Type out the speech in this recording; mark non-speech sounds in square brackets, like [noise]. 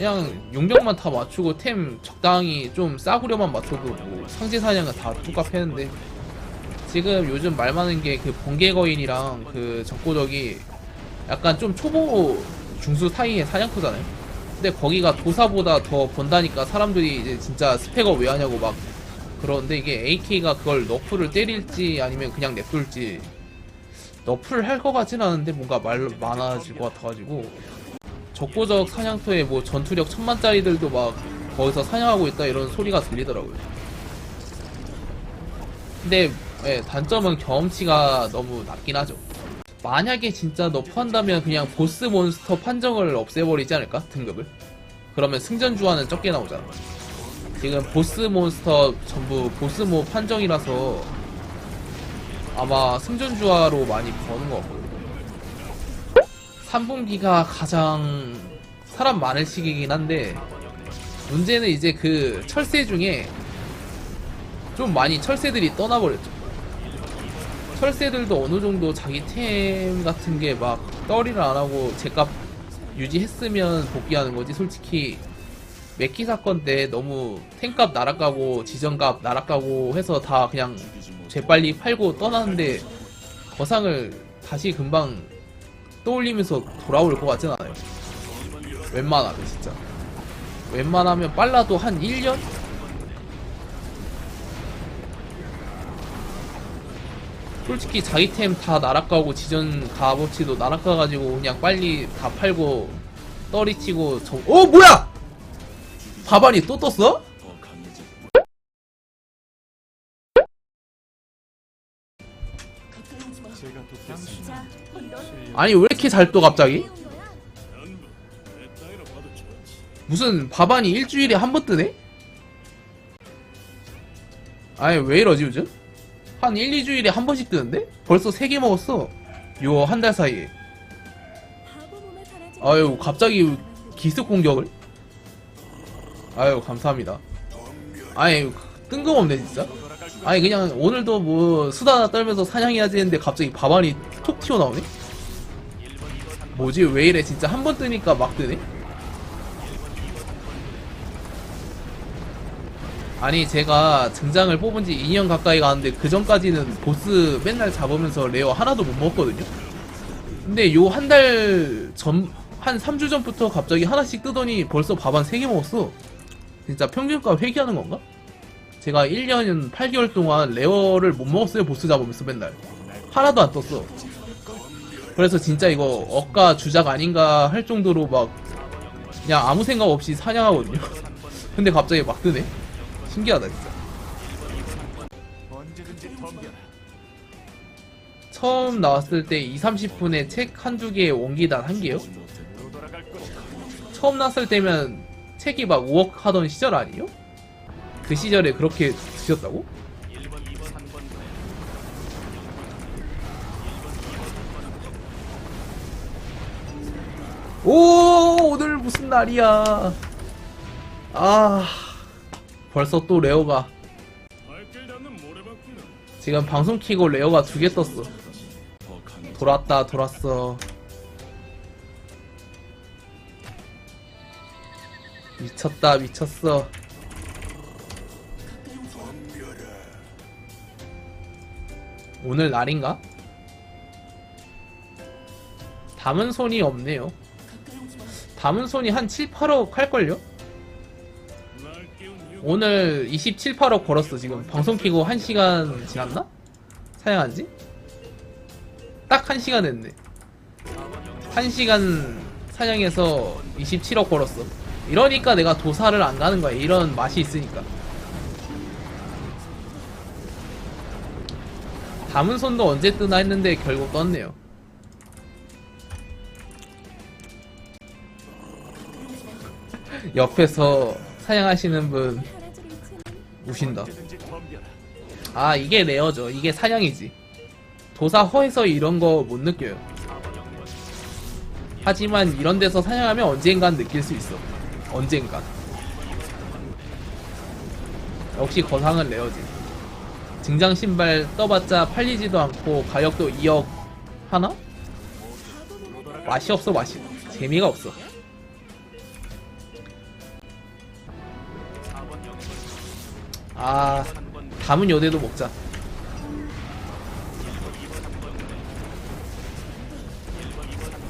그냥 용병만 다 맞추고 템 적당히 좀 싸구려만 맞춰도 뭐 상제 사냥은 다 했는데. 지금 요즘 말 많은 게 그 번개 거인이랑 그 적고적이 약간 좀 초보 중수 사이의 사냥터잖아요. 근데 거기가 도사보다 더 번다니까 사람들이 이제 진짜 스펙업 왜 하냐고 막 그러는데 이게 AK가 그걸 너프를 때릴지 아니면 그냥 냅둘지. 너프를 할 것 같진 않은데 뭔가 말 많아질 것 같아가지고 적고적 사냥터에 뭐 전투력 천만짜리들도 막 거기서 사냥하고 있다 이런 소리가 들리더라고요. 근데 예, 단점은 경험치가 너무 낮긴 하죠. 만약에 진짜 너프한다면 그냥 보스 몬스터 판정을 없애버리지 않을까? 등급을. 그러면 승전 주화는 적게 나오잖아. 지금 보스 몬스터 전부 보스 모 판정이라서 아마 승전 주화로 많이 버는 것 같거든요. 3분기가 가장 사람 많을 시기이긴 한데 문제는 이제 그 철새 중에 좀 많이 철새들이 떠나버렸죠. 철새들도 어느 정도 자기 템 같은 게 막 떨이를 안 하고 제값 유지했으면 복귀하는 거지. 솔직히 메키 사건 때 너무 템값 날아가고 지정값 날아가고 해서 다 그냥 재빨리 팔고 떠나는데 거상을 다시 금방 떠올리면서 돌아올 것 같진 않아요. 웬만하면 진짜. 웬만하면 빨라도 한 1년? 솔직히 자기 템 다 날아가고 지전 값어치도 날아가가지고 그냥 빨리 다 팔고 떨이치고 정... 어 뭐야! 바반이 또 떴어? 아니 왜 이렇게 잘떠 갑자기? 무슨 바반이 일주일에 한 번 뜨네? 아니 왜 이러지 요즘? 한 1, 2주일에 한 번씩 뜨는데? 벌써 3개 먹었어 요 한 달 사이에 아유 갑자기 기습 공격을? 아유 감사합니다 아니 뜬금없네 진짜 아니 그냥 오늘도 뭐 수다 떨면서 사냥해야지 했는데 갑자기 바반이 톡 튀어나오네? 뭐지 왜 이래 진짜 한 번 뜨니까 막 뜨네? 아니 제가 등장을 뽑은 지 2년 가까이 가는데 그 전까지는 보스 맨날 잡으면서 레어 하나도 못 먹었거든요? 근데 요 한 달 전, 한 3주 전부터 갑자기 하나씩 뜨더니 벌써 밥 한 3개 먹었어. 진짜 평균값 회귀하는 건가? 제가 1년 8개월 동안 레어를 못 먹었어요, 보스 잡으면서 맨날. 하나도 안 떴어. 그래서 진짜 이거 억가 주작 아닌가 할 정도로 막 그냥 아무 생각 없이 사냥하거든요. [laughs] 근데 갑자기 막 뜨네? 신기하다, 진짜. 처음 나왔을 때 2, 30분에 책 한두 개 원기단 한 개요? 처음 나왔을 때면 책이 막 5억 하던 시절 아니에요? 그 시절에 그렇게 드셨다고? 오 오늘 무슨 날이야? 아 벌써 또 레오가. 지금 방송 키고 레오가 두 개 떴어. 돌았다 돌았어. 미쳤다 미쳤어 오늘 날인가? 담은 손이 없네요 담은 손이 한 7, 8억 할걸요? 오늘 27, 8억 벌었어 지금 방송 키고 1시간 지났나? 사양한지? 딱 1시간 됐네 1시간 사냥해서 27억 벌었어 이러니까 내가 도사를 안 가는 거야 이런 맛이 있으니까 담은 손도 언제 뜨나 했는데 결국 떴네요. 옆에서 사냥하시는 분 우신다. 아 이게 레어죠. 이게 사냥이지. 도사 허에서 이런 거 못 느껴요. 하지만 이런 데서 사냥하면 언젠간 느낄 수 있어. 언젠간. 역시 거상은 레어지 등장 신발 떠봤자 팔리지도 않고 가격도 2억 하나? 맛이 없어 맛이. 재미가 없어. 아 담은 요대도 먹자.